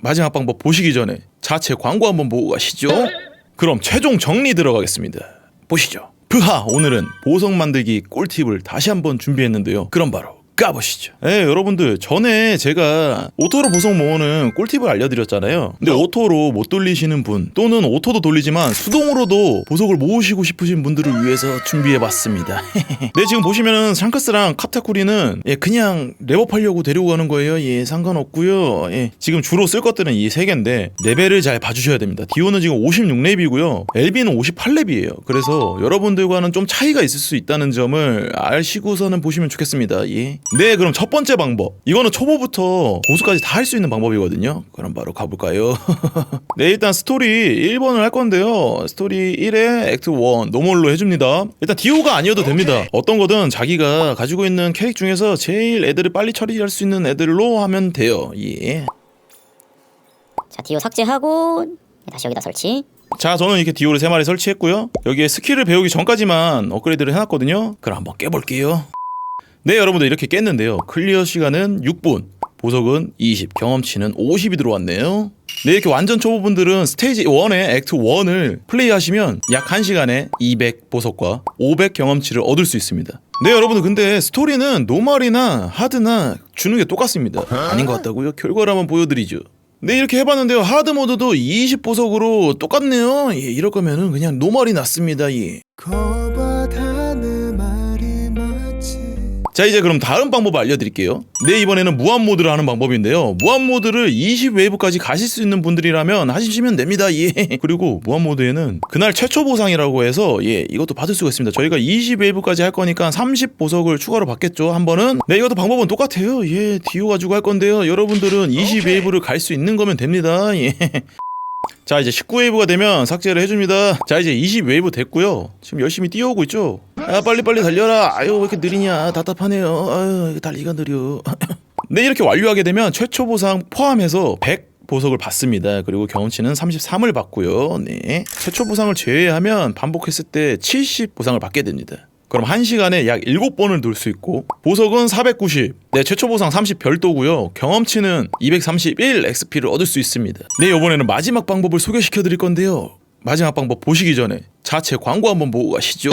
마지막 방법 보시기 전에 자체 광고 한번 보고 가시죠. 그럼 최종 정리 들어가겠습니다. 보시죠. 브하 오늘은 보석 만들기 꿀팁을 다시 한번 준비했는데요. 그럼 바로 까보시죠. 예, 여러분들 전에 제가 오토로 보석 모으는 꿀팁을 알려드렸잖아요. 근데 오토로 못 돌리시는 분 또는 오토도 돌리지만 수동으로도 보석을 모으시고 싶으신 분들을 위해서 준비해봤습니다. 네, 지금 보시면은 샹크스랑 카타쿠리는 예, 그냥 랩업하려고 데리고 가는 거예요. 예, 상관없고요. 예, 지금 주로 쓸 것들은 이 세 개인데 레벨을 잘 봐주셔야 됩니다. 디오는 지금 56렙이고요. 엘비는 58렙이에요. 그래서 여러분들과는 좀 차이가 있을 수 있다는 점을 아시고서는 보시면 좋겠습니다. 예. 네, 그럼 첫 번째 방법. 이거는 초보부터 고수까지 다 할 수 있는 방법이거든요. 그럼 바로 가볼까요? 네, 일단 스토리 1번을 할 건데요. 스토리 1에 액트 1 노멀로 해줍니다. 일단 디오가 아니어도 됩니다. 어떤 거든 자기가 가지고 있는 캐릭 중에서 제일 애들을 빨리 처리할 수 있는 애들로 하면 돼요. 예. 자 디오 삭제하고 다시 여기다 설치 자, 저는 이렇게 디오를 3마리 설치했고요. 여기에 스킬을 배우기 전까지만 업그레이드를 해놨거든요. 그럼 한번 깨볼게요. 네, 여러분들 이렇게 깼는데요. 클리어 시간은 6분, 보석은 20, 경험치는 50이 들어왔네요. 네, 이렇게 완전 초보분들은 스테이지 1의 액트 1을 플레이하시면 약 1시간에 200 보석과 500 경험치를 얻을 수 있습니다. 네, 여러분들 근데 스토리는 노멀이나 하드나 주는 게 똑같습니다. 아닌 것 같다고요? 결과를 한번 보여드리죠. 네 이렇게 해봤는데요 하드 모드도 20 보석으로 똑같네요 예 이럴 거면은 그냥 노멀이 낫습니다 예. 자 이제 그럼 다음 방법 알려드릴게요. 네 이번에는 무한 모드를 하는 방법인데요. 무한 모드를 20 웨이브까지 가실 수 있는 분들이라면 하시면 됩니다. 예. 그리고 무한 모드에는 그날 최초 보상이라고 해서 예 이것도 받을 수가 있습니다. 저희가 20 웨이브까지 할 거니까 30 보석을 추가로 받겠죠 한 번은. 네 이것도 방법은 똑같아요. 예 디오 가지고 할 건데요. 여러분들은 20 웨이브를 갈 수 있는 거면 됩니다. 예 자 이제 19웨이브가 되면 삭제를 해줍니다 자 이제 20웨이브 됐고요 지금 열심히 뛰어오고 있죠 아 빨리빨리 달려라 아유 왜 이렇게 느리냐 답답하네요 아유 달리기가 느려 네 이렇게 완료하게 되면 최초 보상 포함해서 100 보석을 받습니다. 그리고 경험치는 33을 받고요. 네. 최초 보상을 제외하면 반복했을 때 70 보상을 받게 됩니다. 그럼 1시간에 약 7번을 돌 수 있고 보석은 490. 네, 최초 보상 30 별도고요. 경험치는 231 XP를 얻을 수 있습니다. 네, 이번에는 마지막 방법을 소개시켜 드릴 건데요. 마지막 방법 보시기 전에 자체 광고 한번 보고 가시죠.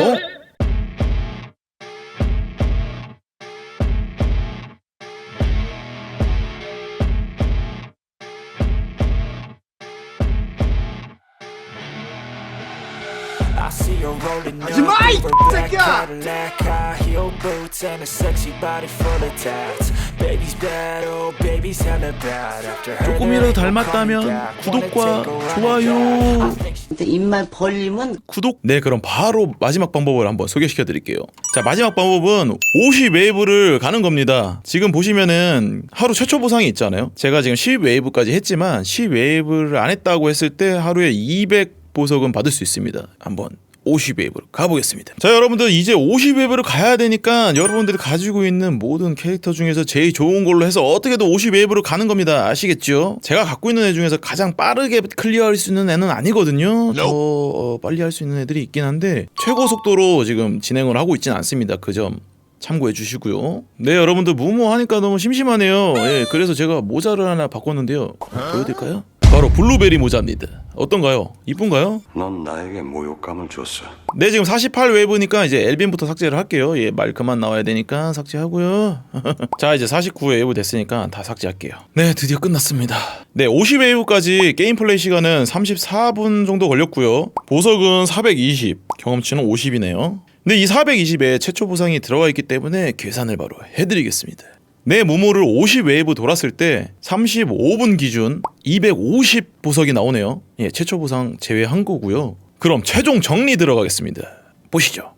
Bad, baby's hella bad. After her 조금이라도 닮았다면. 구독과 좋아요. 입만 벌리면 구독. 네, 그럼 바로 마지막 방법을 한번 소개시켜 드릴게요. 자, 마지막 방법은 50 웨이브를 가는 겁니다. 지금 보시면은 하루 최초 보상이 있잖아요. 제가 지금 10 웨이브까지 했지만 10 웨이브를 안 했다고 했을 때 하루에 200 보석은 받을 수 있습니다. 한번 50 웨이브로 가보겠습니다. 자, 여러분들 이제 50 웨이브를 가야 되니까 여러분들이 가지고 있는 모든 캐릭터 중에서 제일 좋은 걸로 해서 어떻게든 50 웨이브로 가는 겁니다. 아시겠죠? 제가 갖고 있는 애 중에서 가장 빠르게 클리어할 수 있는 애는 아니거든요. 더 어, 빨리 할 수 있는 애들이 있긴 한데 최고 속도로 지금 진행을 하고 있지는 않습니다. 그 점 참고해 주시고요. 네, 여러분들 무모하니까 너무 심심하네요. 예, 그래서 제가 모자를 하나 바꿨는데요. 보여드릴까요? 바로 블루베리 모자입니다. 어떤가요? 이쁜가요? 넌 나에게 모욕감을 줬어. 네 지금 48 웨이브니까 이제 엘빈부터 삭제를 할게요 예말 그만 나와야 되니까 삭제하고요 자 이제 49 웨이브 됐으니까 다 삭제할게요 네 드디어 끝났습니다 네50 웨이브까지 게임 플레이 시간은 34분 정도 걸렸고요 보석은 420 경험치는 50이네요 근데 이 420에 최초 보상이 들어가 있기 때문에 계산을 바로 해드리겠습니다 내 모모를 50 웨이브 돌았을 때 35분 기준 250 보석이 나오네요. 예, 최초 보상 제외한 거고요. 그럼 최종 정리 들어가겠습니다. 보시죠.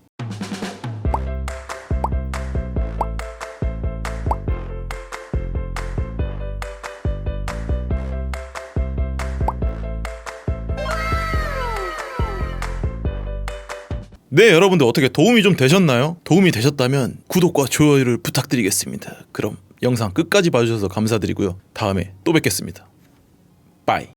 네, 여러분들 어떻게 도움이 좀 되셨나요? 도움이 되셨다면 구독과 좋아요를 부탁드리겠습니다. 그럼 영상 끝까지 봐주셔서 감사드리고요. 다음에 또 뵙겠습니다. 빠이.